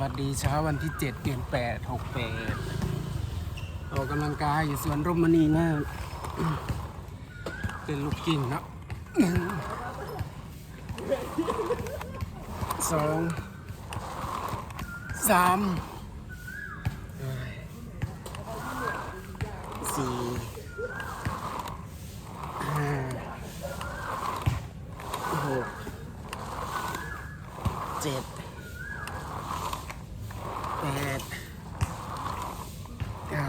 วัสดีเช้าวันที่เจ็ดเดือนแปดหกแปดออกกำลังกายอยู่สวนร่มมณีนะเป็นลูกกิ่งเนะหนึ่งสองสามสี่ห้าหกเจ็ด แปดเก้า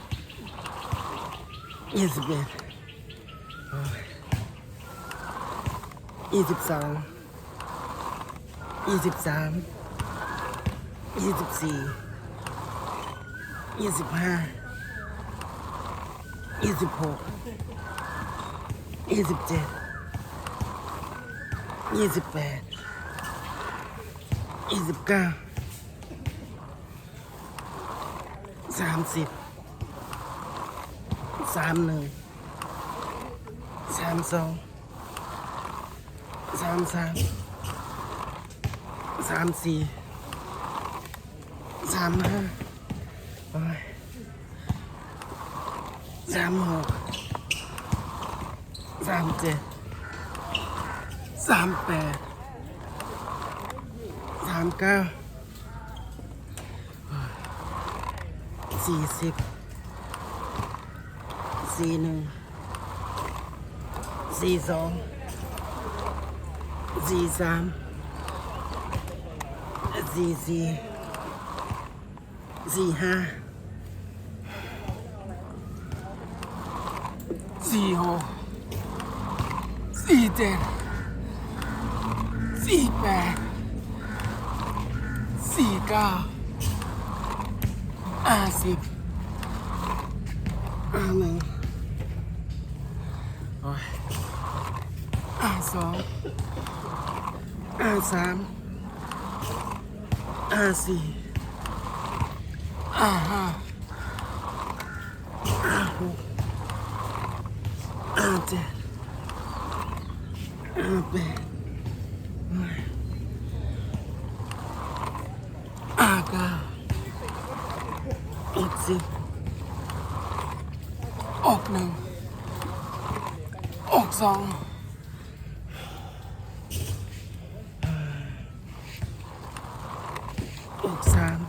ยี่สิบเอ็ดยี่สิบสองยี่สิบสามยี่สิบสี่ยี่สิบห้ายี่สิบหกยี่สิบเจ็ดยี่สิบแปดยี่สิบเก้าสามสิบ สามหนึ่งสามสองสามสามสามสี่สามห้าสามหกสามเจ็ดสามแปดสามเก้าสี่สิบ สี่หนึ่งสี่สองสี่สามสี่สี่สี่ห้าสี่หกสี่เจ็ดสี่แปดสี่เก้าห้าสิบห้าหนึ่งโอ้ ยห้าสองห้าสาม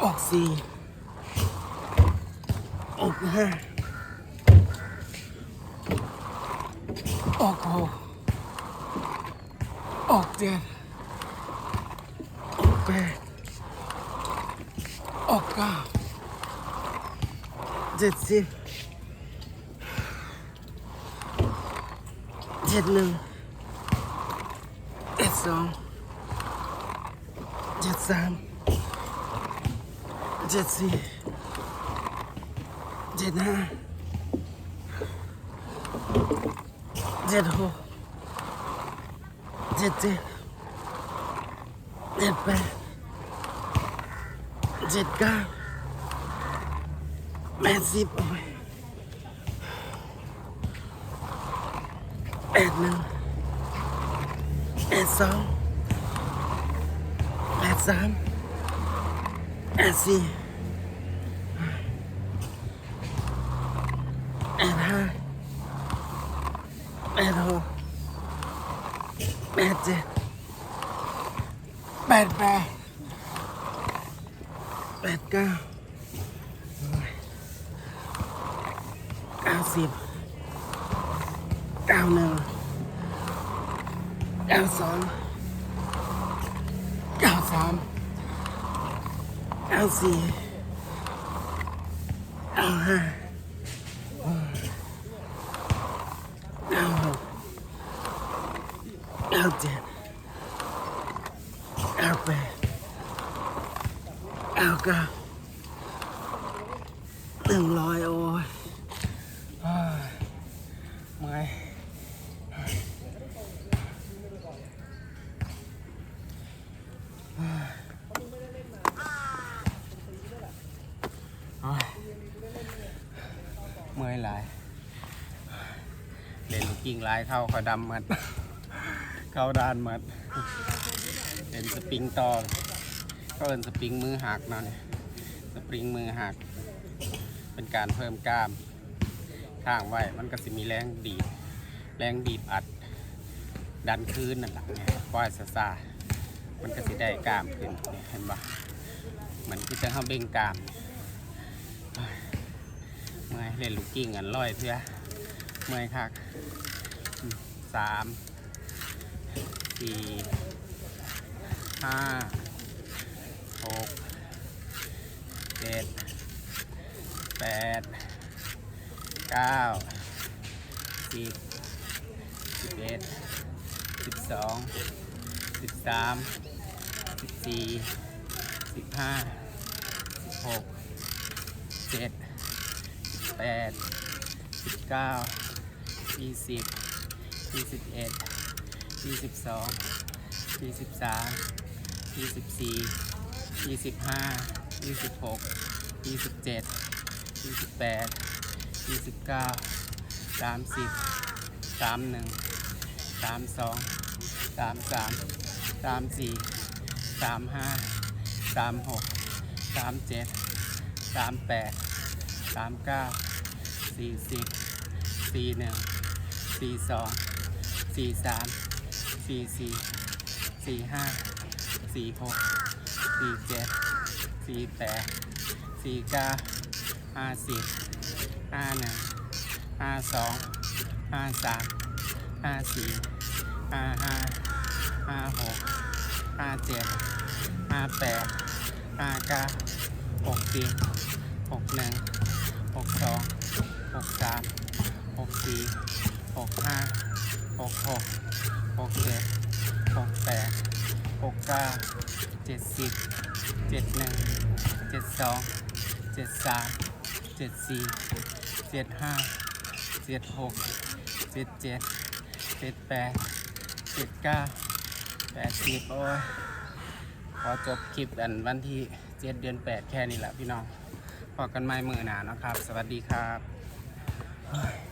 ห้าสี่ ห้าห้าห้าหกห้าเจ็ดห้าแปดอา แปดอดหนึ่งเจ็ดสอดสามเจ็ดสี่เจ็ดห้าเจ็ดหกเจ็ดเจ็ดเจ็ดแปดสองแปดสอดสามแปดสี่แปดห้าแปดหกแปดเจ็ดแปดแปดแปดเก้าเก้าสิบ ดาวหนึ่งดาวสองดาวสามดาวสี่ดาวห้าดาวหกดาวเจ็ดดาวแปดดาวเก้าหนึ่งร้อยโอ้ เล่นลูกกิ้งหลายเข้าเขาดำมัด เข้าด้านมัดเป็นสปริงต่อก็เป็นสปริงมือหักเนาะเนี่ยสปริงมือหัก เป็นการเพิ่มกล้ามข้างไว้ มันก็จะมีแรงดีด แรงบีบอัด ดันคืนนั่นแหละปล่อยซาซามันก็จะได้กล้ามขึ้นเนี่ยเห็นปะมันคือจะเข้าเบ่งกล้ามเมื่อเล่นลูกกิ้งอันร้อยเพื่อ เมื่อยคักสามสี่ห้าหกเจ็ดแปดเก้าสิบสิบเอ็ดสิบสองสิบสามสิบสี่สิบห้าสิบหกเจ็ดแปดสิบเก้า ยี่สิบยี่สิบเอ็ดยี่สิบสองยี่สิบสามยี่สิบสี่ยี่สิบห้ายี่สิบหกยี่สิบเจ็ดยี่สิบแปดยี่สิบเก้าสามสิบสามหนึ่งสามสองสามสามสามสี่สามห้าสามหกสามเจ็ดสามแปดสามเก้าสี่สิบสี่หนึ่ง สี่สองสี่สามสี่สี่สี่ห้าสี่หกสี่เจ็ดสี่แปดสี่เก้าห้าสิบห้าหนึ่งห้าสองห้าสามห้าสี่ห้าห้าห้าหกห้าเจ็ดห้าแปดห้าเก้าหกสิบหกหนึ่งหกสองหกสามหกสี่ หกห้าหกหกหกเจ็ดหกแปดหกเก้าเจ็ดสิบเจ็ดหนึ่งเจ็ดสองเจ็ดสามเจ็ดสี่เจ็ดห้าเจ็ดหกเจ็ดเจ็ดเจ็ดแปดเจ็ดเก้าแปดสิบโอ้ยขอจบคลิปอันวันที่เจ็ดเดือนแปดแค่นี้แหละพี่น้องพอกันไม่มือหนานะครับ สวัสดีครับ